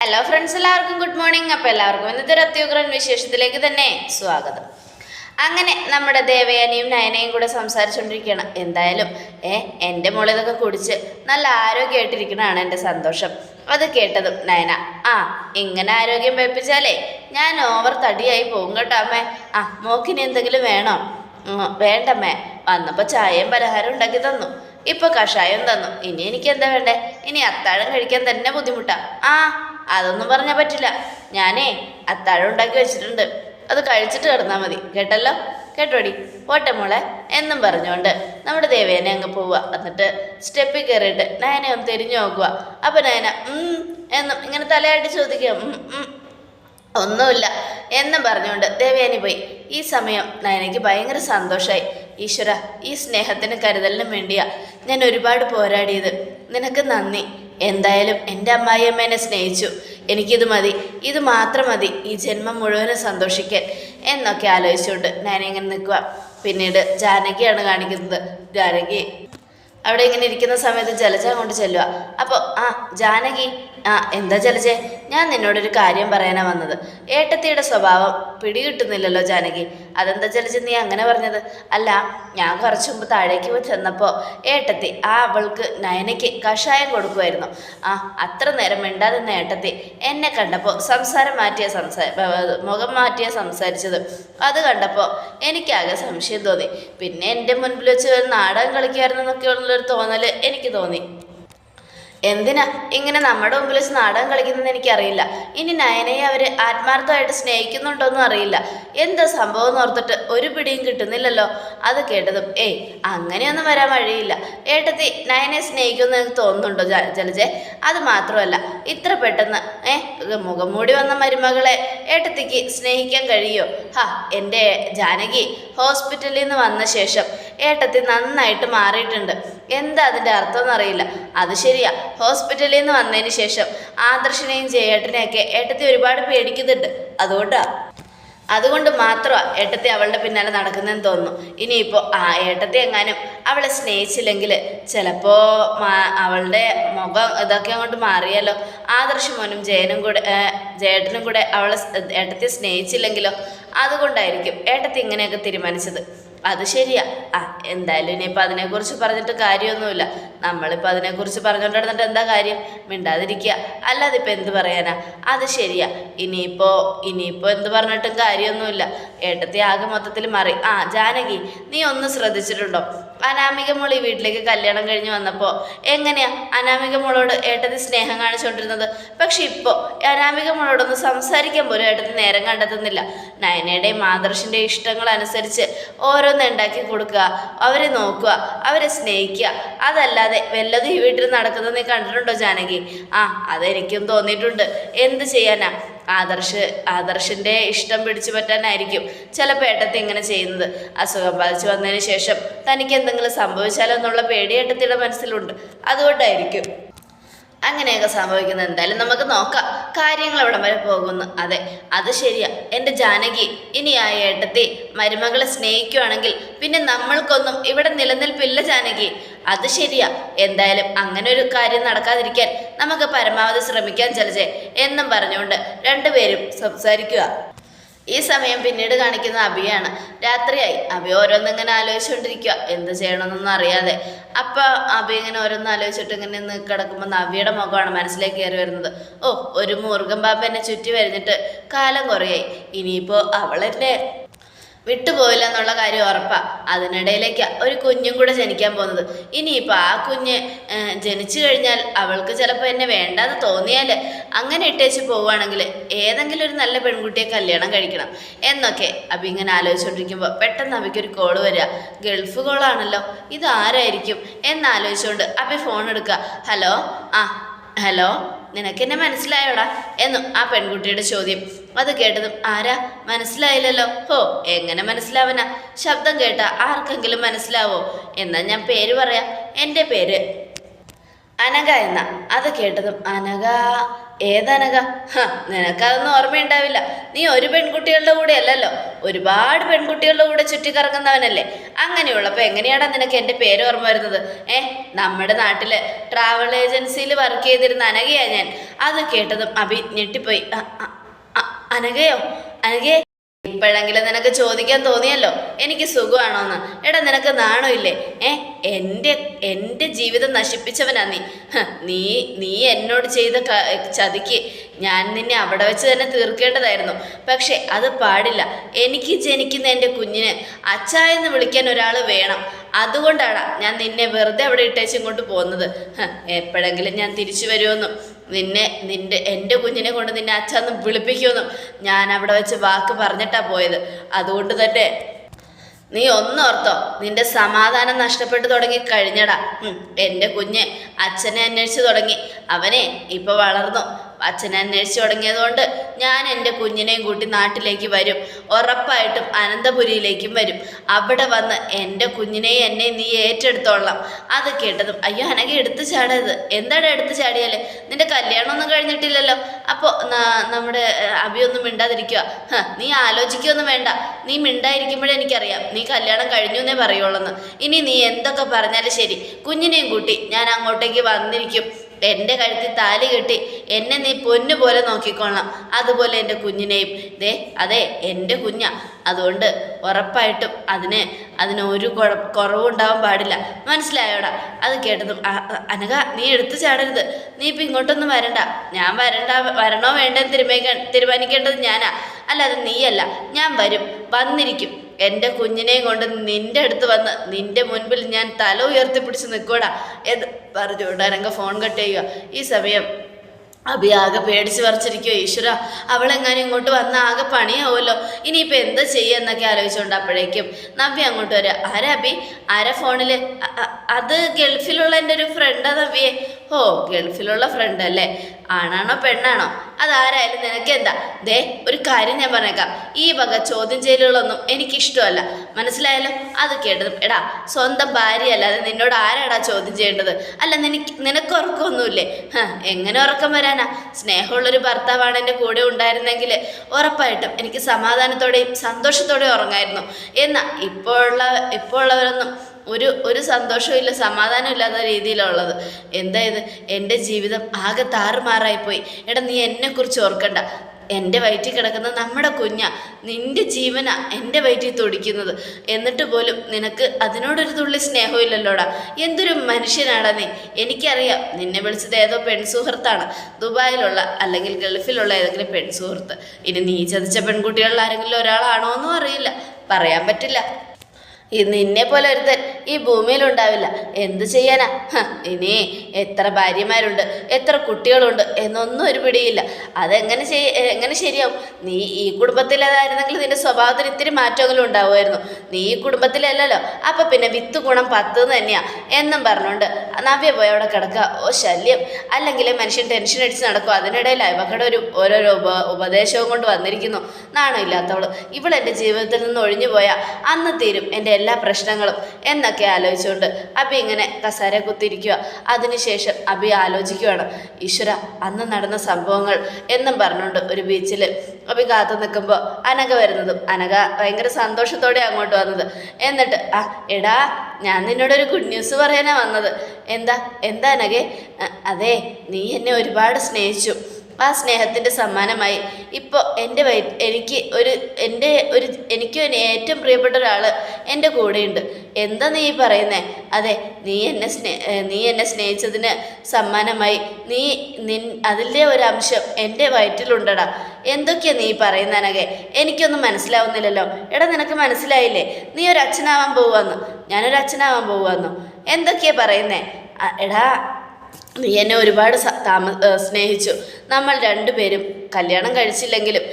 Hello friends എല്ലാവർക്കും good morning അപ്പോൾ എല്ലാവർക്കും ഇന്നത്തെ ഒരു അത്യുഗ്രൻ വിശേഷത്തിലേക്ക് തന്നെ സ്വാഗതം. അങ്ങനെ നമ്മുടെ ദേവയാനിയും നയനയും കൂടെ സംസാരിച്ചുകൊണ്ടിരിക്കുകയാണ് എന്തായാലും ഏ എന്റെ മോളിൽ ഇതൊക്കെ കുടിച്ച് നല്ല ആരോഗ്യമായിട്ടിരിക്കണതാണ് എന്റെ സന്തോഷം. അത് കേട്ടതും നയന ആ ഇങ്ങനെ ആരോഗ്യം വെപ്പിച്ചാലേ ഞാൻ ഓവർ തടിയായി പോകും കേട്ടോ അമ്മേ. ആ മോക്കിനി എന്തെങ്കിലും വേണോ? വേണ്ടമ്മേ. വന്നപ്പോൾ ചായയും പലഹാരം ഉണ്ടാക്കി തന്നു. ഇപ്പൊ കഷായം തന്നു. ഇനി എനിക്ക് എന്താ വേണ്ടേ? ഇനി അത്താഴം കഴിക്കാൻ തന്നെ ബുദ്ധിമുട്ടാ. ആ അതൊന്നും പറഞ്ഞാൽ പറ്റില്ല. ഞാനേ അത്താഴം ഉണ്ടാക്കി വെച്ചിട്ടുണ്ട്. അത് കഴിച്ചിട്ട് കിടന്നാൽ മതി. കേട്ടല്ലോ? കേട്ടോടി? പോട്ടെ മോളെ. എന്നും പറഞ്ഞുകൊണ്ട് നമ്മുടെ ദേവേനെ അങ്ങ് പോവുക. എന്നിട്ട് സ്റ്റെപ്പിൽ കയറിയിട്ട് നയനെ ഒന്ന് തിരിഞ്ഞു നോക്കുക. അപ്പം നയന എന്നും ഇങ്ങനെ തലയായിട്ട് ഉം ഒന്നുമില്ല. എന്നും പറഞ്ഞുകൊണ്ട് ദേവേനി പോയി. ഈ സമയം നയനയ്ക്ക് ഭയങ്കര സന്തോഷമായി ഈശ്വര ഈ സ്നേഹത്തിന് കരുതലിനും വേണ്ടിയാ ഞാൻ ഒരുപാട് പോരാടിയത്. നിനക്ക് നന്ദി. എന്തായാലും എന്റെ അമ്മായിയമ്മേനെ സ്നേഹിച്ചു. എനിക്കിത് മതി. ഇത് മാത്രം മതി ഈ ജന്മം മുഴുവനും സന്തോഷിക്കാൻ. എന്നൊക്കെ ആലോചിച്ചുകൊണ്ട് ഞാൻ ഇങ്ങനെ നിൽക്കുക പിന്നീട് ജാനകിയാണ് കാണിക്കുന്നത് ജാനകി അവിടെ ഇങ്ങനെ ഇരിക്കുന്ന സമയത്ത് ജലജ കൊണ്ട് ചെല്ലുക അപ്പോൾ ആ ജാനകി ആ എന്താ ചലച്ചേ? ഞാൻ നിന്നോടൊരു കാര്യം പറയാനാ വന്നത്. ഏട്ടത്തിയുടെ സ്വഭാവം പിടികിട്ടുന്നില്ലല്ലോ ജാനകി. അതെന്താ ചലച്ച നീ അങ്ങനെ പറഞ്ഞത്? അല്ല ഞാൻ കുറച്ച് മുമ്പ് താഴേക്ക് ചെന്നപ്പോൾ ഏട്ടത്തി ആ അവൾക്ക് നയനയ്ക്ക് കഷായം കൊടുക്കുമായിരുന്നു ആ അത്ര നേരം മിണ്ടാതെ നിന്ന ഏട്ടത്തി എന്നെ കണ്ടപ്പോൾ സംസാരം മാറ്റിയ സംസാ മുഖം മാറ്റിയ സംസാരിച്ചത്. അത് കണ്ടപ്പോൾ എനിക്കാകെ സംശയം തോന്നി. പിന്നെ എന്റെ മുൻപിൽ വെച്ച് നാടകം കളിക്കുമായിരുന്നു എന്നൊക്കെയുള്ളൊരു തോന്നൽ എനിക്ക് തോന്നി. എന്തിനാ ഇങ്ങനെ നമ്മുടെ മുമ്പിൽ വെച്ച് നാടകം കളിക്കുന്നതെന്ന് എനിക്കറിയില്ല. ഇനി നയനയെ അവർ ആത്മാർത്ഥമായിട്ട് സ്നേഹിക്കുന്നുണ്ടോന്നും അറിയില്ല. എന്താ സംഭവം എന്ന് ഓർത്തിട്ട് ഒരു പിടിയും കിട്ടുന്നില്ലല്ലോ. അത് കേട്ടതും ഏയ് അങ്ങനെയൊന്നും വരാൻ വഴിയില്ല. ഏട്ടത്തി നയനെ സ്നേഹിക്കുമെന്ന് എനിക്ക് തോന്നുന്നുണ്ടോ ജലജെ? അത് മാത്രമല്ല ഇത്ര പെട്ടെന്ന് ഏ മുഖം മൂടി വന്ന മരുമകളെ ഏട്ടത്തിക്ക് സ്നേഹിക്കാൻ കഴിയോ? ഹാ എന്റെ ജാനകി ഹോസ്പിറ്റലിൽ നിന്ന് വന്ന ശേഷം ഏട്ടത്തി നന്നായിട്ട് മാറിയിട്ടുണ്ട്. എന്താ അതിന്റെ അർത്ഥം എന്നറിയില്ല അത് ശരിയാ. ഹോസ്പിറ്റലിൽ നിന്ന് വന്നതിന് ശേഷം ആദർശിനെയും ജയേട്ടനെയൊക്കെ ഏട്ടത്തി ഒരുപാട് പേടിക്കുന്നുണ്ട്. അതുകൊണ്ടാ. അതുകൊണ്ട് മാത്രമാണ് ഏട്ടത്തി അവളുടെ പിന്നാലെ നടക്കുന്നതെന്ന് തോന്നുന്നു. ഇനിയിപ്പോൾ ആ ഏട്ടത്തി എങ്ങാനും അവളെ സ്നേഹിച്ചില്ലെങ്കിൽ ചിലപ്പോൾ അവളുടെ മുഖം ഇതൊക്കെ അങ്ങോട്ട് മാറിയാലോ ആദർശ് മോനും ജയനും കൂടെ ജയേട്ടനും കൂടെ അവളെ ഏട്ടത്തെ സ്നേഹിച്ചില്ലെങ്കിലോ? അതുകൊണ്ടായിരിക്കും ഏട്ടത്തി ഇങ്ങനെയൊക്കെ തീരുമാനിച്ചത്. അത് ശരിയാ. ആ എന്തായാലും ഇനിയിപ്പോൾ അതിനെക്കുറിച്ച് പറഞ്ഞിട്ട് കാര്യമൊന്നുമില്ല. നമ്മളിപ്പോൾ അതിനെക്കുറിച്ച് പറഞ്ഞുകൊണ്ട് നടന്നിട്ട് എന്താ കാര്യം? മിണ്ടാതിരിക്കുക അല്ലാതെ ഇപ്പം എന്ത് പറയാനാ? അത് ശരിയാ. ഇനിയിപ്പോൾ ഇനിയിപ്പോൾ എന്ത് പറഞ്ഞിട്ടും കാര്യമൊന്നുമില്ല. ഏട്ടത്തി ആകെ മൊത്തത്തിൽ മാറി. ആ ജാനകി നീ ഒന്ന് ശ്രദ്ധിച്ചിട്ടുണ്ടോ? അനാമിക മോൾ ഈ വീട്ടിലേക്ക് കല്യാണം കഴിഞ്ഞ് വന്നപ്പോൾ എങ്ങനെയാ അനാമിക മോളോട് ഏട്ടത്തി സ്നേഹം കാണിച്ചുകൊണ്ടിരുന്നത് പക്ഷെ ഇപ്പോൾ അനാമിക മോളോടൊന്ന് സംസാരിക്കാൻ പോലും ഏട്ടത്തി നേരം കണ്ടെത്തുന്നില്ല. നയനയുടെയും ആദർശിന്റെയും ഇഷ്ടങ്ങൾ അനുസരിച്ച് ഓരോന്ന് ഉണ്ടാക്കി കൊടുക്കുക. അവരെ നോക്കുക അവരെ സ്നേഹിക്കുക. അതല്ലാതെ വല്ലതും ഈ വീട്ടിൽ നടക്കുന്നത് നീ കണ്ടിട്ടുണ്ടോ ജാനകി? ആ അതെനിക്കും തോന്നിയിട്ടുണ്ട്. എന്ത് ചെയ്യാനാ? ആദർശ് ആദർശിന്റെ ഇഷ്ടം പിടിച്ചു പറ്റാനായിരിക്കും ചില ഏട്ടത്തി ഇങ്ങനെ ചെയ്യുന്നത്. അസുഖം ബാധിച്ചു വന്നതിന് ശേഷം തനിക്ക് എന്തെങ്കിലും സംഭവിച്ചാലോ എന്നുള്ള പേടി ഏട്ടത്തിയുടെ മനസ്സിലുണ്ട്. അതുകൊണ്ടായിരിക്കും. അങ്ങനെയൊക്കെ സംഭവിക്കുന്നത് എന്തായാലും നമുക്ക് നോക്കാം. കാര്യങ്ങൾ എവിടം വരെ പോകുന്നു? അതെ അത് ശരിയാ. എന്റെ ജാനകി ഇനി ആ ഏട്ടത്തി മരുമകളെ സ്നേഹിക്കുവാണെങ്കിൽ പിന്നെ നമ്മൾക്കൊന്നും ഇവിടെ നിലനിൽപ്പില്ല ജാനകി. അത് ശരിയാ. എന്തായാലും അങ്ങനെ ഒരു കാര്യം നടക്കാതിരിക്കാൻ നമുക്ക് പരമാവധി ശ്രമിക്കാൻ ചലച്ചേ എന്നും പറഞ്ഞുകൊണ്ട് രണ്ടുപേരും സംസാരിക്കുക. ഈ സമയം പിന്നീട് കാണിക്കുന്ന അഭിയാണ്. രാത്രിയായി. അഭി ഓരോന്നിങ്ങനെ ആലോചിച്ചുകൊണ്ടിരിക്കുക എന്ത് ചെയ്യണമെന്നൊന്നും അറിയാതെ. അപ്പൊ അഭി ഇങ്ങനെ ഓരോന്ന് ആലോചിച്ചിട്ട് ഇങ്ങനെ നിന്ന് കിടക്കുമ്പോൾ നവിയുടെ മുഖമാണ് മനസ്സിലേക്ക് കയറി വരുന്നത്. ഓ ഒരു മുറുകൻ പാമ്പ് എന്നെ ചുറ്റി വരിഞ്ഞിട്ട് കാലം കുറയായി. ഇനിയിപ്പോ അവളെന്നെ വിട്ടുപോയില്ല എന്നുള്ള കാര്യം ഉറപ്പാ. അതിനിടയിലേക്ക് ഒരു കുഞ്ഞും കൂടെ ജനിക്കാൻ പോകുന്നത്. ഇനിയിപ്പോൾ ആ കുഞ്ഞ് ജനിച്ചു കഴിഞ്ഞാൽ അവൾക്ക് ചിലപ്പോൾ എന്നെ വേണ്ടാന്ന് തോന്നിയാൽ അങ്ങനെ ഇട്ടേച്ച് പോവുകയാണെങ്കിൽ ഏതെങ്കിലും ഒരു നല്ല പെൺകുട്ടിയെ കല്യാണം കഴിക്കണം. എന്നൊക്കെ അബി ഇങ്ങനെ ആലോചിച്ചുകൊണ്ടിരിക്കുമ്പോൾ പെട്ടെന്ന് അഭിക്കൊരു കോൾ വരിക ഗൾഫ് കോളാണല്ലോ ഇത് ആരായിരിക്കും? എന്നാലോചിച്ചുകൊണ്ട് അബി ഫോൺ എടുക്കുക ഹലോ? ആ ഹലോ? നിനക്കെന്നെ മനസ്സിലായോടാ? എന്നു ആ പെൺകുട്ടിയുടെ ചോദ്യം. അത് കേട്ടതും ആരാ? മനസ്സിലായില്ലല്ലോ. ഹോ എങ്ങനെ മനസ്സിലാവനാ? ശബ്ദം കേട്ട ആർക്കെങ്കിലും മനസ്സിലാവോ? എന്നാ ഞാൻ പേര് പറയാം. എന്റെ പേര് അനഘ എന്ന. അത് കേട്ടതും അനഘ ഏതനക ഹ നിനക്കതൊന്നും ഓർമ്മയുണ്ടാവില്ല. നീ ഒരു പെൺകുട്ടികളുടെ കൂടെ അല്ലല്ലോ. ഒരുപാട് പെൺകുട്ടികളുടെ കൂടെ ചുറ്റിക്കറങ്ങുന്നവനല്ലേ. അങ്ങനെയുള്ളപ്പോൾ എങ്ങനെയാടാ നിനക്ക് എന്റെ പേര് ഓർമ്മ വരുന്നത്? ഏ നമ്മുടെ നാട്ടിൽ ട്രാവൽ ഏജൻസിയിൽ വർക്ക് ചെയ്തിരുന്ന അനഗയാണ് ഞാൻ. അത് കേട്ടതും അഭി ഞെട്ടിപ്പോയി. അനഗയോ അനഘയെ ഇപ്പോഴെങ്കിലും നിനക്ക് ചോദിക്കാൻ തോന്നിയല്ലോ? എനിക്ക് സുഖമാണോന്ന്? എടാ നിനക്ക് നാണോ ഇല്ലേ ഏ എന്റെ എന്റെ ജീവിതം നശിപ്പിച്ചവനാ നീ. നീ നീ എന്നോട് ചെയ്ത ചതിക്ക് ഞാൻ നിന്നെ അവിടെ വെച്ച് തന്നെ തീർക്കേണ്ടതായിരുന്നു. പക്ഷെ അത് പാടില്ല. എനിക്ക് ജനിക്കുന്ന എന്റെ കുഞ്ഞിന് അച്ഛ എന്ന് വിളിക്കാൻ ഒരാൾ വേണം. അതുകൊണ്ടാണ് ഞാൻ നിന്നെ വെറുതെ അവിടെ ഇട്ടേച്ച് ഇങ്ങോട്ട് പോകുന്നത് എപ്പോഴെങ്കിലും ഞാൻ തിരിച്ചു വരുമെന്നും. നിന്നെ നിന്റെ എന്റെ കുഞ്ഞിനെ കൊണ്ട് നിന്നെ അച്ഛന്ന് വിളിപ്പിക്കുമെന്നും ഞാൻ അവിടെ വെച്ച് വാക്ക് പറഞ്ഞിട്ടാ പോയത്. അതുകൊണ്ട് തന്നെ നീ ഒന്നോർത്തോ നിന്റെ സമാധാനം നഷ്ടപ്പെട്ടു തുടങ്ങി കഴിഞ്ഞടാ. എന്റെ കുഞ്ഞ് അച്ഛനെ അന്വേഷിച്ചു തുടങ്ങി. അവനെ ഇപ്പൊ വളർന്നു. അച്ഛനെ അന്വേഷിച്ചു തുടങ്ങിയതുകൊണ്ട് ഞാൻ എന്റെ കുഞ്ഞിനെയും കൂട്ടി നാട്ടിലേക്ക് വരും. ഉറപ്പായിട്ടും അനന്തപുരിയിലേക്കും വരും. അവിടെ വന്ന് എന്റെ കുഞ്ഞിനെയും എന്നെ നീ ഏറ്റെടുത്തോളാം. അത് കേട്ടതും അയ്യോ അനകെ എടുത്തു ചാടരുത്. എന്താണ് എടുത്തു ചാടിയാൽ നിന്റെ കല്യാണമൊന്നും കഴിഞ്ഞിട്ടില്ലല്ലോ. അപ്പോൾ നമ്മുടെ അഭിയൊന്നും മിണ്ടാതിരിക്കുക നീ ആലോചിക്കുകയൊന്നും വേണ്ട. നീ മിണ്ടായിരിക്കുമ്പോഴേ എനിക്കറിയാം. നീ കല്യാണം കഴിഞ്ഞു എന്നേ പറയുള്ളൂന്ന്. ഇനി നീ എന്തൊക്കെ പറഞ്ഞാലും ശരി. കുഞ്ഞിനെയും കൂട്ടി ഞാൻ അങ്ങോട്ടേക്ക് വന്നിരിക്കും. എന്റെ കഴുത്തിൽ താലി കെട്ടി എന്നെ നീ പൊന്നു പോലെ നോക്കിക്കൊള്ളാം അതുപോലെ എന്റെ കുഞ്ഞിനെയും. ദേ അതെ എന്റെ കുഞ്ഞാ. അതുകൊണ്ട് ഉറപ്പായിട്ടും അതിന് അതിന് ഒരു കുഴ കുറവുണ്ടാവാൻ പാടില്ല. മനസ്സിലായോടാ? അത് കേട്ടതും "അ- അ- അനഘ നീ എടുത്തു ചാടരുത്. നീ ഇപ്പം ഇങ്ങോട്ടൊന്നും വരണ്ട. ഞാൻ വരണ്ട വരണോ വേണ്ടെന്ന് തീരുമാനിക്കാൻ തീരുമാനിക്കേണ്ടത് ഞാനാ. അല്ലാതെ നീയല്ല ഞാൻ വരും. വന്നിരിക്കും. എന്റെ കുഞ്ഞിനെയും കൊണ്ട് നിന്റെ അടുത്ത് വന്ന് നിന്റെ മുൻപിൽ ഞാൻ തല ഉയർത്തി ഉയർത്തിപ്പിടിച്ച് നിൽക്കൂടാ എന്ന് പറഞ്ഞു. അനങ്ക ഫോൺ കട്ട് ചെയ്യുക. ഈ സമയം അഭി ആകെ പേടിച്ച് പറിച്ചിരിക്കുമോ ഈശ്വര അവളെങ്ങാനും ഇങ്ങോട്ട് വന്ന ആകെ പണിയാവുമല്ലോ. ഇനിയിപ്പോൾ എന്താ ചെയ്യുക എന്നൊക്കെ ആലോചിച്ചുകൊണ്ട് അപ്പോഴേക്കും നവ്യ അങ്ങോട്ട് വരിക ആരാ അഭി? ആരാ ഫോണിൽ അത് ഗൾഫിലുള്ള എന്റെ ഒരു ഫ്രണ്ടാ നവ്യേ. ഓ ഗൾഫിലുള്ള ഫ്രണ്ട് അല്ലേ? ആണാണോ പെണ്ണാണോ? അതാരായാലും നിനക്ക് എന്താ? ദേ ഒരു കാര്യം ഞാൻ പറഞ്ഞേക്കാം. ഈ വക ചോദ്യം ചെയ്യലുകളൊന്നും എനിക്കിഷ്ടമല്ല. മനസ്സിലായാലോ അത് കേട്ടതും. എടാ സ്വന്തം ഭാര്യ അല്ലാതെ നിന്നോട് ആരാടാ ചോദ്യം ചെയ്യേണ്ടത്? അല്ല നിനക്ക് നിനക്ക് ഉറക്കമൊന്നുമില്ലേ? എങ്ങനെ ഉറക്കം വരാനാ? സ്നേഹമുള്ളൊരു ഭർത്താവാണ് എന്റെ കൂടെ ഉണ്ടായിരുന്നെങ്കിൽ ഉറപ്പായിട്ടും എനിക്ക് സമാധാനത്തോടെയും സന്തോഷത്തോടെയും ഉറങ്ങായിരുന്നു. എന്നാൽ ഇപ്പോൾ ഉള്ള ഇപ്പോൾ ഉള്ളവരൊന്നും ഒരു ഒരു സന്തോഷവും സമാധാനം ഇല്ലാത്ത രീതിയിലുള്ളത്. എന്താ ഇത്? എന്റെ ജീവിതം ആകെ താറുമാറായിപ്പോയി. എടാ നീ എന്നെക്കുറിച്ച് ഓർക്കണ്ട. എന്റെ വയറ്റിൽ കിടക്കുന്ന നമ്മുടെ കുഞ്ഞ നിന്റെ ജീവനാ എന്റെ വയറ്റിൽ തുടിക്കുന്നത്. എന്നിട്ട് പോലും നിനക്ക് അതിനോടൊരു തുള്ളി സ്നേഹമില്ലല്ലോടാ. എന്തൊരു മനുഷ്യനാടാ നീ? എനിക്കറിയാം നിന്നെ വിളിച്ചത് ഏതോ പെൺസുഹൃത്താണ് ദുബായിലുള്ള അല്ലെങ്കിൽ ഗൾഫിലുള്ള ഏതെങ്കിലും പെൺസുഹൃത്ത് ഇനി നീ ചതിച്ച പെൺകുട്ടികളിൽ ആരെങ്കിലും ഒരാളാണോ എന്നും അറിയില്ല. പറയാൻ പറ്റില്ല. നിന്നെ പോലെ ഒരുത്തൻ ഈ ഭൂമിയിൽ ഉണ്ടാവില്ല. എന്തു ചെയ്യാനാ? ഇനി എത്ര ഭാര്യമാരുണ്ട് എത്ര കുട്ടികളുണ്ട് എന്നൊന്നും ഒരു പിടിയില്ല. അതെങ്ങനെ ചെയ്യ എങ്ങനെ ശരിയാവും? നീ ഈ കുടുംബത്തിലേതായിരുന്നെങ്കിൽ നിന്റെ സ്വഭാവത്തിന് ഇത്തിരി മാറ്റമെങ്കിലും ഉണ്ടാവുമായിരുന്നു. നീ ഈ കുടുംബത്തിലല്ലല്ലോ. അപ്പൊ പിന്നെ വിത്ത് ഗുണം പത്ത് തന്നെയാ. എന്നും പറഞ്ഞുകൊണ്ട് നവ്യ പോയി അവിടെ കിടക്കുക ഓ ശല്യം. അല്ലെങ്കിൽ മനുഷ്യൻ ടെൻഷൻ അടിച്ച് നടക്കും. അതിനിടയിൽ ഇവക്കടെ ഒരു ഓരോരോ ഉപ ഉപദേശവും കൊണ്ട് വന്നിരിക്കുന്നു. നാണോ ഇല്ലാത്തവൾ ഇവൾ ജീവിതത്തിൽ നിന്ന് ഒഴിഞ്ഞു പോയാൽ അന്ന് തീരും എന്റെ എല്ലാ പ്രശ്നങ്ങളും എന്നൊക്കെ ആലോചിച്ചുകൊണ്ട് അബി ഇങ്ങനെ കസാര കുത്തിയിരിക്കുക അതിനുശേഷം അബി ആലോചിക്കുകയാണ് ഈശ്വര അന്ന് നടന്ന സംഭവങ്ങൾ എന്നും പറഞ്ഞുകൊണ്ട് ഒരു ബീച്ചിൽ അബി കാത്തു നിൽക്കുമ്പോൾ അനഘ വരുന്നതും അനഘ ഭയങ്കര സന്തോഷത്തോടെ അങ്ങോട്ട് വന്നത്. എന്നിട്ട് ആ എടാ ഞാൻ നിന്നോടൊരു ഗുഡ് ന്യൂസ് പറയാനാണ് വന്നത്. എന്താ എന്താ അനഘേ? അതെ നീ എന്നെ ഒരുപാട് സ്നേഹിച്ചു. ആ സ്നേഹത്തിന്റെ സമ്മാനമായി. ഇപ്പോൾ എന്റെ വൈ എനിക്ക് ഒരു എന്റെ ഒരു എനിക്ക് ഏറ്റവും പ്രിയപ്പെട്ട ഒരാൾ എന്റെ കൂടെയുണ്ട്. എന്താ നീ പറയുന്നേ? അതെ നീ എന്നെ സ്നേ നീ എന്നെ സ്നേഹിച്ചതിന് സമ്മാനമായി. നീ നിൻ അതിന്റെ ഒരു അംശം എന്റെ വയറ്റിലുണ്ടടാ. എന്തൊക്കെയാ നീ പറയുന്നതിനകെ എനിക്കൊന്നും മനസ്സിലാവുന്നില്ലല്ലോ. എടാ നിനക്ക് മനസ്സിലായില്ലേ? നീ ഒരു അച്ഛനാവാൻ പോവാന്നു ഞാനൊരു അച്ഛനാവാൻ പോവാന്നു എന്തൊക്കെയാ പറയുന്നേ? എടാ നീ എന്നെ ഒരുപാട് താമ സ്നേഹിച്ചു. നമ്മൾ രണ്ടുപേരും കല്യാണം കഴിച്ചില്ലെങ്കിലും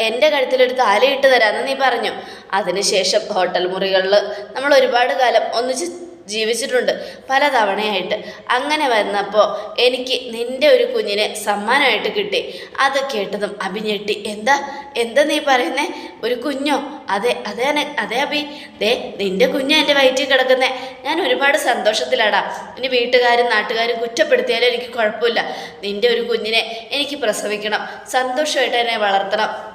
എന്റെ കഴുത്തിലൊരു താലയിട്ട് തരാമെന്ന് നീ പറഞ്ഞു. അതിനുശേഷം ഹോട്ടൽ മുറികളിൽ നമ്മൾ ഒരുപാട് കാലം ഒന്നിച്ച് ജീവിച്ചിട്ടുണ്ട് പല തവണയായിട്ട്. അങ്ങനെ വന്നപ്പോൾ എനിക്ക് നിന്റെ ഒരു കുഞ്ഞിനെ സമ്മാനമായിട്ട് കിട്ടി. അത് കേട്ടതും അഭി എന്താ? എന്താ നീ പറയുന്നേ? ഒരു കുഞ്ഞോ? അതെ അതെ അതെ അഭി. ദേ നിന്റെ കുഞ്ഞ് എന്റെ വയറ്റിൽ കിടക്കുന്നേ. ഞാൻ ഒരുപാട് സന്തോഷത്തിലാടാ. ഇനി വീട്ടുകാരും നാട്ടുകാരും കുറ്റപ്പെടുത്തിയാലും എനിക്ക് കുഴപ്പമില്ല. നിന്റെ ഒരു കുഞ്ഞിനെ എനിക്ക് പ്രസവിക്കണം. സന്തോഷമായിട്ട് എന്നെ വളർത്തണം.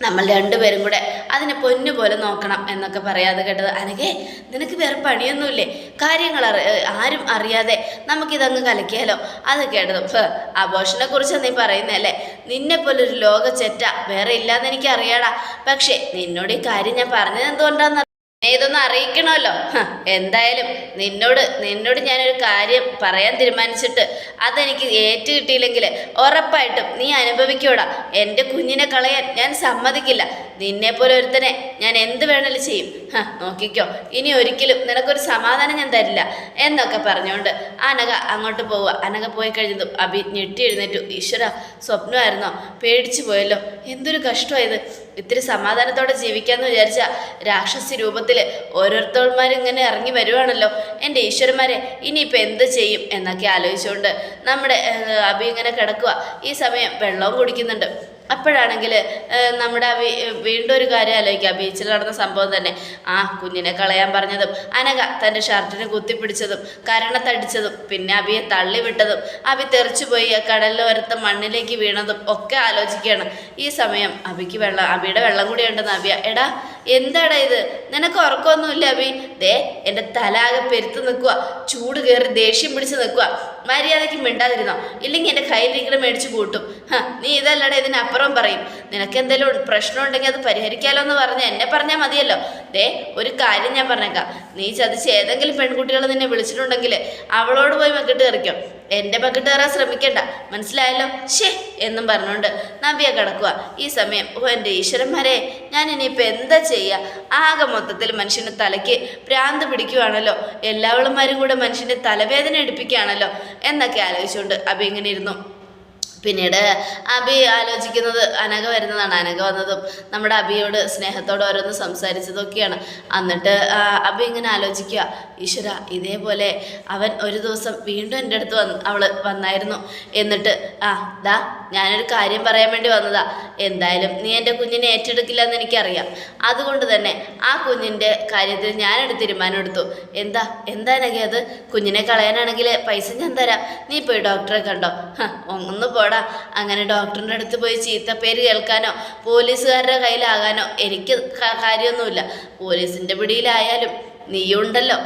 നമ്മൾ രണ്ടുപേരും കൂടെ അതിനെ പൊന്നു പോലെ നോക്കണം എന്നൊക്കെ പറയാതെ കേട്ടത്. അനകേ നിനക്ക് വേറെ പണിയൊന്നുമില്ലേ? കാര്യങ്ങൾ ആരും അറിയാതെ നമുക്കിതങ്ങ് കലക്കിയാലോ? അത് കേട്ടത് അബോഷനെ കുറിച്ച് നീ പറയുന്നല്ലേ നിന്നെ പോലൊരു ലോക ചെറ്റ വേറെ ഇല്ലാന്ന് എനിക്ക് അറിയാടാ പക്ഷേ നിന്നോട് ഈ കാര്യം ഞാൻ പറഞ്ഞത് എന്തുകൊണ്ടാന്ന് എന്നെ ഇതൊന്ന് അറിയിക്കണമല്ലോ. എന്തായാലും നിന്നോട് നിന്നോട് ഞാനൊരു കാര്യം പറയാൻ തീരുമാനിച്ചിട്ട് അതെനിക്ക് ഏറ്റു കിട്ടിയില്ലെങ്കിൽ ഉറപ്പായിട്ടും നീ അനുഭവിക്കൂടാ. എന്റെ കുഞ്ഞിനെ കളയാൻ ഞാൻ സമ്മതിക്കില്ല. നിന്നെ പോലെ ഒരുത്തനെ ഞാൻ എന്ത് വേണേലും ചെയ്യും. നോക്കിക്കോ. ഇനി ഒരിക്കലും നിനക്കൊരു സമാധാനം ഞാൻ തരില്ല. എന്നൊക്കെ പറഞ്ഞുകൊണ്ട് അനഘ അങ്ങോട്ട് പോവുക. അനഘ പോയി കഴിഞ്ഞതും അഭി ഞെട്ടി എഴുന്നേറ്റു. ഈശ്വര സ്വപ്നമായിരുന്നോ? പേടിച്ചു പോയല്ലോ. എന്തൊരു കഷ്ടമായത് ഇത്തിരി സമാധാനത്തോടെ ജീവിക്കാമെന്ന് വിചാരിച്ച രാക്ഷസി രൂപത്തിൽ ഓരോരുത്തന്മാരും ഇങ്ങനെ ഇറങ്ങി വരുവാണല്ലോ. എന്റെ ഈശ്വരന്മാരെ ഇനിയിപ്പോൾ എന്ത് ചെയ്യും എന്നൊക്കെ ആലോചിച്ചുകൊണ്ട് നമ്മുടെ അഭി ഇങ്ങനെ കിടക്കുക ഈ സമയം വെള്ളവും കുടിക്കുന്നുണ്ട്. അപ്പോഴാണെങ്കിൽ നമ്മുടെ വീണ്ടും ഒരു കാര്യം ആലോചിക്കുക ബീച്ചിൽ നടന്ന സംഭവം തന്നെ. ആ കുഞ്ഞിനെ കളയാൻ പറഞ്ഞതും അനഘ തന്റെ ഷർട്ടിന് കുത്തിപ്പിടിച്ചതും കരണത്തടിച്ചതും പിന്നെ അബിയെ തള്ളി വിട്ടതും അബി തെറിച്ചുപോയി ആ കടലിലോരത്തെ മണ്ണിലേക്ക് വീണതും ഒക്കെ ആലോചിക്കുകയാണ്. ഈ സമയം അബിക്ക് വെള്ളം അബിയുടെ വെള്ളം കൂടി ഉണ്ടെന്ന് അബിയ എടാ എന്താടാ ഇത്? നിനക്ക് ഉറക്കമൊന്നുമില്ല അബി. ദേ എന്റെ തലാകെ പെരുത്ത് നിൽക്കുക. ചൂട് കയറി ദേഷ്യം പിടിച്ച് നിൽക്കുക. മര്യാദയ്ക്ക് മിണ്ടാതിരുന്നോ? ഇല്ലെങ്കിൽ എന്റെ കയ്യിലിരിക്കണ മേടിച്ച് കൂട്ടും. നീ ഇതല്ലടാ ഇതിനപ്പുറം പറയും. നിനക്ക് എന്തെങ്കിലും പ്രശ്നം ഉണ്ടെങ്കിൽ അത് പരിഹരിക്കാലോ എന്ന് പറഞ്ഞ് എന്നെ പറഞ്ഞാൽ മതിയല്ലോ. ദേ ഒരു കാര്യം ഞാൻ പറഞ്ഞേക്കാം. നീ ചതിച്ച് ഏതെങ്കിലും പെൺകുട്ടികൾ നിന്നെ വിളിച്ചിട്ടുണ്ടെങ്കിൽ അവളോട് പോയി മക്കിട്ട് കയറിക്കോ എന്റെ മക്കിട്ട് കയറാൻ ശ്രമിക്കണ്ട. മനസ്സിലായല്ലോ? ഷേ എന്നും പറഞ്ഞുകൊണ്ട് നവ്യ കിടക്കുക ഈ സമയം ഓ എന്റെ ഈശ്വരന്മാരെ ഞാൻ ഇനിയിപ്പോൾ എന്താ ചെയ്യുക ആകെ മൊത്തത്തിൽ മനുഷ്യന് തലയ്ക്ക് ഭ്രാന്ത് പിടിക്കുവാണല്ലോ. എല്ലാവളുമാരും കൂടെ മനുഷ്യന്റെ തലവേദന എടുപ്പിക്കുകയാണല്ലോ. എന്നൊക്കെ ആലോചിച്ചുകൊണ്ട് അഭി ഇങ്ങനെ ഇരുന്നു. പിന്നീട് അബി ആലോചിക്കുന്നത് അനഘ വരുന്നതാണ്. അനഘ വന്നതും നമ്മുടെ അബിയോട് സ്നേഹത്തോടെ ഓരോന്ന് സംസാരിച്ചതൊക്കെയാണ്. എന്നിട്ട് അബി ഇങ്ങനെ ആലോചിക്കുക ഈശ്വര ഇതേപോലെ അവൻ ഒരു ദിവസം വീണ്ടും എന്റെ അടുത്ത് വന്ന് അവൾ വന്നായിരുന്നു. എന്നിട്ട് ആ ദാ ഞാനൊരു കാര്യം പറയാൻ വേണ്ടി വന്നതാ. എന്തായാലും നീ എന്റെ കുഞ്ഞിനെ ഏറ്റെടുക്കില്ല എന്ന് എനിക്കറിയാം. അതുകൊണ്ട് തന്നെ ആ കുഞ്ഞിന്റെ കാര്യത്തിൽ ഞാനൊരു തീരുമാനം എടുത്തു. എന്താ എന്താ അത്? കുഞ്ഞിനെ കളയാനാണെങ്കിൽ പൈസ ഞാൻ തരാം. നീ പോയി ഡോക്ടറെ കണ്ടോ? ഒന്ന് പോടാ. അങ്ങനെ ഡോക്ടറിന്റെ അടുത്ത് പോയി ചീത്ത പേര് കേൾക്കാനോ പോലീസുകാരുടെ കയ്യിലാകാനോ എനിക്ക് കാര്യമൊന്നുമില്ല. പോലീസിന്റെ പിടിയിലായാലും നീയുണ്ടല്ലോ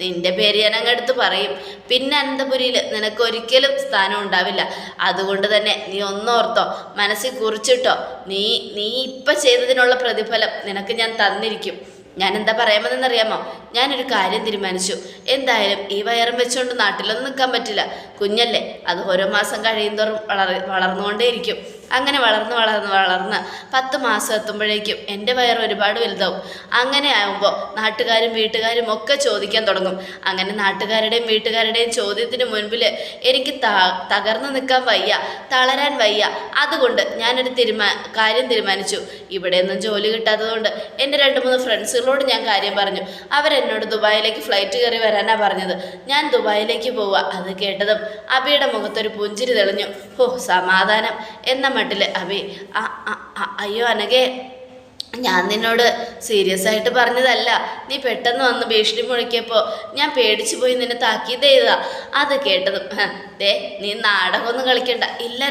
നിന്റെ പേര് ഞാൻ അങ്ങെടുത്ത് പറയും. പിന്നെ അനന്തപുരിയിൽ നിനക്ക് ഒരിക്കലും സ്ഥാനം ഉണ്ടാവില്ല. അതുകൊണ്ട് തന്നെ നീ ഒന്നോർത്തോ മനസ്സിൽ കുറിച്ചിട്ടോ. നീ നീ ഇപ്പം ചെയ്തതിനുള്ള പ്രതിഫലം നിനക്ക് ഞാൻ തന്നിരിക്കും. ഞാൻ എന്താ പറയാമെന്നറിയാമോ? ഞാനൊരു കാര്യം തീരുമാനിച്ചു. എന്തായാലും ഈ വയറും വെച്ചുകൊണ്ട് നാട്ടിലൊന്നും നിൽക്കാൻ പറ്റില്ല. കുഞ്ഞല്ലേ അത് ഓരോ മാസം കഴിയുന്തോറും വളർ വളർന്നുകൊണ്ടേയിരിക്കും. അങ്ങനെ വളർന്ന് വളർന്ന് വളർന്ന് പത്ത് മാസം എത്തുമ്പോഴേക്കും എന്റെ വയറ് ഒരുപാട് വലുതാവും. അങ്ങനെ ആകുമ്പോൾ നാട്ടുകാരും വീട്ടുകാരും ഒക്കെ ചോദിക്കാൻ തുടങ്ങും. അങ്ങനെ നാട്ടുകാരുടെയും വീട്ടുകാരുടെയും ചോദ്യത്തിന് മുൻപിൽ എനിക്ക് തകർന്നു നിൽക്കാൻ വയ്യ തളരാൻ വയ്യ. അതുകൊണ്ട് ഞാനൊരു തീരുമാ കാര്യം തീരുമാനിച്ചു. ഇവിടെ ഒന്നും ജോലി കിട്ടാത്തതുകൊണ്ട് എന്റെ രണ്ട് മൂന്ന് ഫ്രണ്ട്സുകളോട് ഞാൻ കാര്യം പറഞ്ഞു. അവരെന്നോട് ദുബായിലേക്ക് ഫ്ലൈറ്റ് കയറി വരാനാണ് പറഞ്ഞത്. ഞാൻ ദുബായിലേക്ക് പോവുക അത് കേട്ടതും അബിയുടെ മുഖത്തൊരു പുഞ്ചിരി തെളിഞ്ഞു. ഓ സമാധാനം. എന്ന മട്ടിൽ ആ, അയ്യോ അനകെ ഞാൻ നിന്നോട് സീരിയസ് ആയിട്ട് പറഞ്ഞതല്ല. നീ പെട്ടെന്ന് വന്ന് ഭീഷണി മുഴക്കിയപ്പോൾ ഞാൻ പേടിച്ചു പോയി നിന്നെ താക്കീത് ചെയ്തതാ. അത് കേട്ടതും ദേ നീ നാടകമൊന്നും കളിക്കണ്ട. ഇല്ല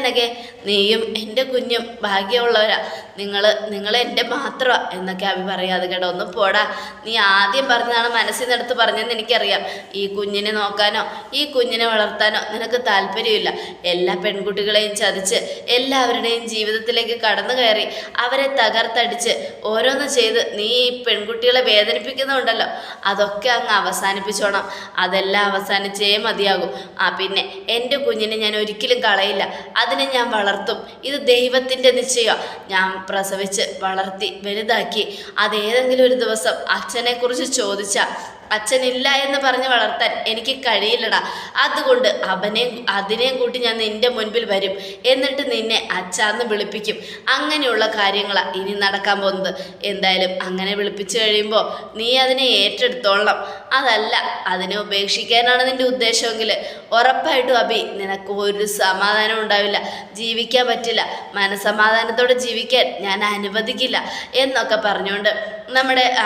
നീയും എന്റെ കുഞ്ഞും ഭാഗ്യമുള്ളവരാ. നിങ്ങൾ നിങ്ങൾ എന്റെ മാത്രമാ എന്നൊക്കെ അഭി പറയാതെ കേട്ടോ ഒന്ന് പോടാ. നീ ആദ്യം പറഞ്ഞതാണ് മനസ്സിൽ നിന്നെടുത്ത് പറഞ്ഞതെന്ന് എനിക്കറിയാം. ഈ കുഞ്ഞിനെ നോക്കാനോ ഈ കുഞ്ഞിനെ വളർത്താനോ നിനക്ക് താല്പര്യമില്ല. എല്ലാ പെൺകുട്ടികളെയും ചതിച്ച് എല്ലാവരുടെയും ജീവിതത്തിലേക്ക് കടന്നു കയറി അവരെ തകർത്തടിച്ച് ഓരോന്ന് ചെയ്ത് ഈ പെൺകുട്ടികളെ വേദനിപ്പിക്കുന്നുണ്ടല്ലോ. അതൊക്കെ അങ്ങ് അവസാനിപ്പിച്ചോണം. അതെല്ലാം അവസാനിച്ചേ മതിയാകും. ആ പിന്നെ എന്റെ കുഞ്ഞിനെ ഞാൻ ഒരിക്കലും കളയില്ല. അതിനെ ഞാൻ വളർത്തും. ഇത് ദൈവത്തിന്റെ നിശ്ചയമാണ് ഞാൻ പ്രസവിച്ച് വളർത്തി വലുതാക്കി. അതേതെങ്കിലും ഒരു ദിവസം അച്ഛനെക്കുറിച്ച് ചോദിച്ചാൽ അച്ഛനില്ല എന്ന് പറഞ്ഞ് വളർത്താൻ എനിക്ക് കഴിയില്ലടാ. അതുകൊണ്ട് അവനെ അതിനെയും കൂട്ടി ഞാൻ നിന്റെ മുൻപിൽ വരും. എന്നിട്ട് നിന്നെ അച്ഛാന്ന് വിളിപ്പിക്കും. അങ്ങനെയുള്ള കാര്യങ്ങളാണ് ഇനി നടക്കാൻ പോകുന്നത്. എന്തായാലും അങ്ങനെ വിളിപ്പിച്ചു കഴിയുമ്പോൾ നീ അതിനെ ഏറ്റെടുത്തോളണം. അതല്ല അതിനെ ഉപേക്ഷിക്കാനാണ് നിന്റെ ഉദ്ദേശമെങ്കിൽ ഉറപ്പായിട്ടും അഭി നിനക്ക് ഒരു സമാധാനം ഉണ്ടാവില്ല. ജീവിക്കാൻ പറ്റില്ല. മനസമാധാനത്തോടെ ജീവിക്കാൻ ഞാൻ അനുവദിക്കില്ല. എന്നൊക്കെ പറഞ്ഞുകൊണ്ട് നമ്മുടെ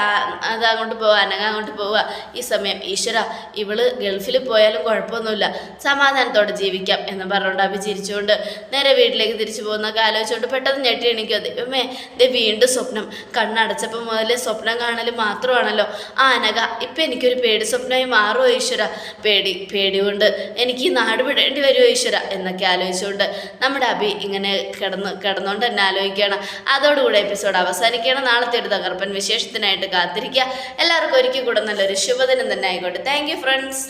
അത് അങ്ങോട്ട് പോവുക അനങ്ങ അങ്ങോട്ട് പോവുക ഈ സമയം ഈശ്വര ഇവൾ ഗൾഫിൽ പോയാലും കുഴപ്പമൊന്നുമില്ല. സമാധാനത്തോടെ ജീവിക്കാം എന്ന് പറഞ്ഞുകൊണ്ട് അഭി ചിരിച്ചുകൊണ്ട് നേരെ വീട്ടിലേക്ക് തിരിച്ചു പോകുന്നൊക്കെ ആലോചിച്ചുകൊണ്ട് പെട്ടെന്ന് ഞെട്ടി എണീക്കുക ദൈവമേ ദേ വീണ്ടും സ്വപ്നം. കണ്ണടച്ചപ്പോൾ മുതലേ സ്വപ്നം കാണൽ മാത്രമാണല്ലോ. ആ അനക ഇപ്പം എനിക്കൊരു പേടി. സ്വപ്നമായി മാറുമോ ഈശ്വര? പേടി പേടി കൊണ്ട് എനിക്ക് ഈ നാട് വിടേണ്ടി വരുമോ ഈശ്വര? എന്നൊക്കെ ആലോചിച്ചുകൊണ്ട് നമ്മുടെ അഭി ഇങ്ങനെ കിടന്ന് കിടന്നുകൊണ്ട് തന്നെ ആലോചിക്കുകയാണ്. അതോടുകൂടെ എപ്പിസോഡ് അവസാനിക്കുകയാണ്. നാളത്തെ ഒരു തകർപ്പൻ വിശേഷത്തിനായിട്ട് കാത്തിരിക്കുക. എല്ലാവർക്കും ഒരിക്കൽ കൂടെ നല്ലൊരു ശുഭദിനം തന്നെ ആയിക്കോട്ടെ. Thank you friends